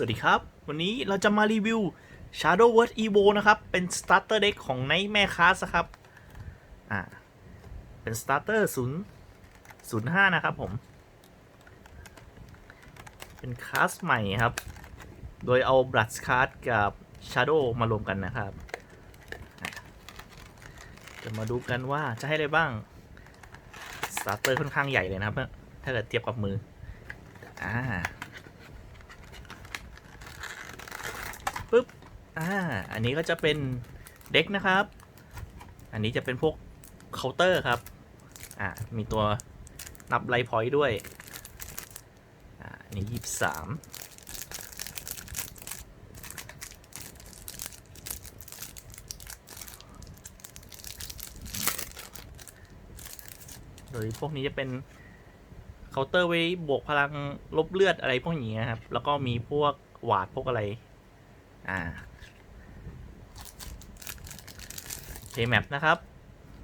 สวัสดีครับ วันนี้เราจะมารีวิว Shadow Word Evo นะครับ เป็น Starter Deck ของ Nightmare Class ครับ อ่า เป็น Starter 0 05 นะครับผม เป็นคลาสใหม่ครับ โดยเอา Blood Card กับ Shadow มารวมกันนะครับ จะมาดูกันว่าจะให้อะไรบ้าง Starter ค่อนข้างใหญ่เลยนะครับ ถ้าเกิดเทียบกับมือ อ่า ปึ๊บ อ่า อันนี้ก็จะเป็นเด็กนะครับ อันนี้จะเป็นพวกเคาน์เตอร์ครับ อ่า มีตัวนับไลท์พอยต์ด้วย อ่า อันนี้ยี่สามโดยพวกนี้จะเป็นเคาน์เตอร์ไว้บวกพลังลบเลือดอะไรพวกนี้ครับ แล้วก็มีพวกหวาดพวกอะไร อ่า เ m แมปนะครับ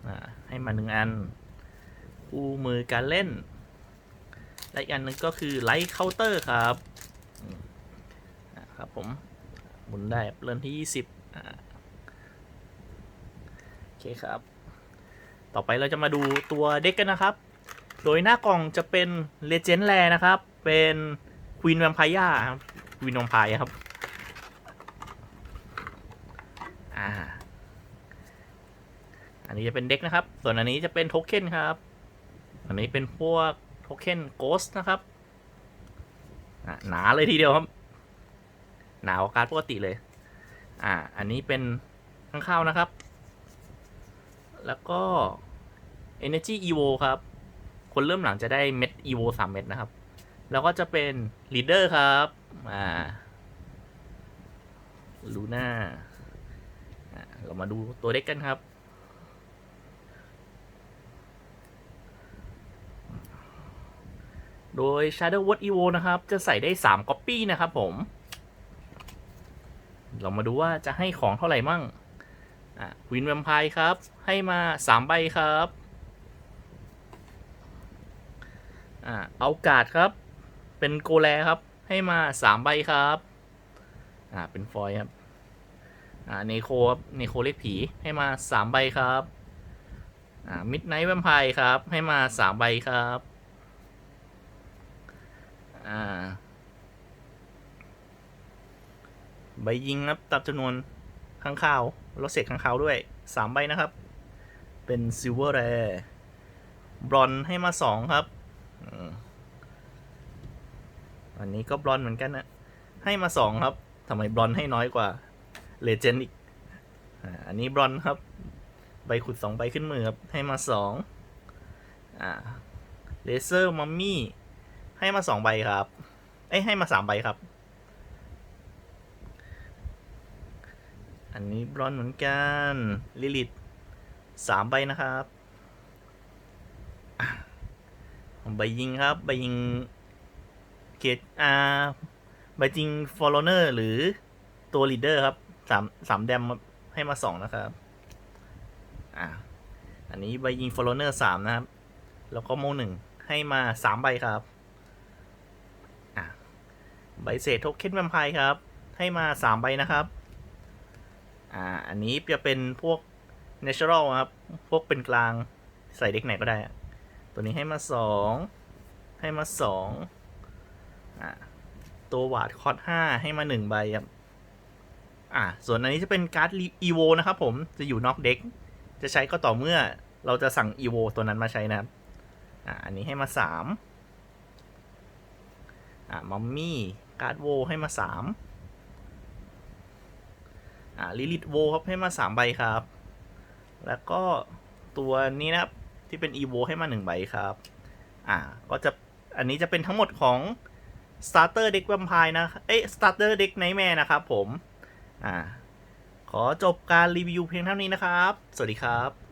อ่าให้มาหนึ่งอันคู่มือการเล่น และอีกอันหนึงก็คือไลท์เคาน์เตอร์ครับอ่าครับผมหมุนได้เริ่มที่ 20อ่าโอเคครับ ต่อไปเราจะมาดูตัวเด็กกันนะครับ โดยหน้ากล่องจะเป็น Legend r a r นะครับ เป็น Queen Vampire ครับ Queen Vampire ครับ อ่า อันนี้จะเป็นเด็กนะครับ ส่วนอันนี้จะเป็นโทเค็นครับ อันนี้เป็นพวกโทเค็นโกสนะครับ หนาเลยทีเดียวครับ หนากว่าการปกติเลย อ่า อันนี้เป็นข้างข้าวนะครับ แล้วก็ Energy Evo ครับ คนเริ่มหลังจะได้เม็ด Evo 3 เม็ดนะครับ แล้วก็จะเป็น Leader ครับ อ่าลูน่าเรามาดูตัวเด็กกันครับ โดย Shadow Word Evo นะครับ จะใส่ได้ 3 Copy นะครับผม เรามาดูว่าจะให้ของเท่าไหร่มั่งวินแวมไพร์ครับ ให้มา 3 ใบครับอ่าเอากาดครับ เป็นโกแลครับ ให้มา 3 ใบครับอ่าเป็นฟอยครับอ่าเนโคครับเนโคเล็กผีให้มาสามใบครับอ่ามิดไนท์แวมไพร์ครับ ให้มาสามใบครับ อ่า ใบยิงครับตามจำนวนข้างข่าวลดเศษข้างข่าวด้วยสามใบนะครับ เป็นซิลเวอร์แรบรอนให้มาสองครับอันนี้ก็บรอนเหมือนกันนะ ให้มาสองครับทำไมบรอนให้น้อยกว่าเลเจนด์อีกอันนี้บรอนครับ ใบขุดสองใบขึ้นมือครับ ให้มาสองอ่าเลเซอร์มัมมี่ให้มาสองใบครับ เอ้ยให้มาสามใบครับ อันนี้บรอนเหมือนกัน ลิลิตสามใบนะครับใบยิงครับ ใบยิงเกตอาใบจริงฟอลเนอร์หรือตัวลีดเดอร์ครับสามสามแดมให้มาสองนะครับ อ่า อันนี้ใบยิงฟอลเนอร์สามนะครับ แล้วก็โมหนึ่งให้มาสามใบครับ อ่าใบเศษโทเค็นแวมไพร์ครับ ให้มาสามใบนะครับ อ่า อันนี้จะเป็นพวก natural ครับ พวกเป็นกลางใส่เด็กไหนก็ได้ ตัวนี้ให้มาสองให้มาสองอ่าตัววาดคอร์ดห้าให้มาหนึ่งใบครับ อ่า ส่วนอันนี้จะเป็นการ์ดอีโวนะครับผม จะอยู่นอกเด็ก จะใช้ก็ต่อเมื่อเราจะสั่งอีโวตัวนั้นมาใช้นะครับ อ่า อันนี้ให้มาสามอ่า มัมมี่ การ์ดโวให้มาสาม อ่าลิลิทโวครับให้มาสามใบครับ แล้วก็ตัวนี้นะครับที่เป็นอีโวให้มาหนึ่งใบครับ อ่า ก็จะอันนี้จะเป็นทั้งหมดของ Starter Deck Vampire นะ เอ๊ะ Starter Deck Nightmare นะครับผม อ่า ขอจบการรีวิวเพียงเท่านี้นะครับ สวัสดีครับ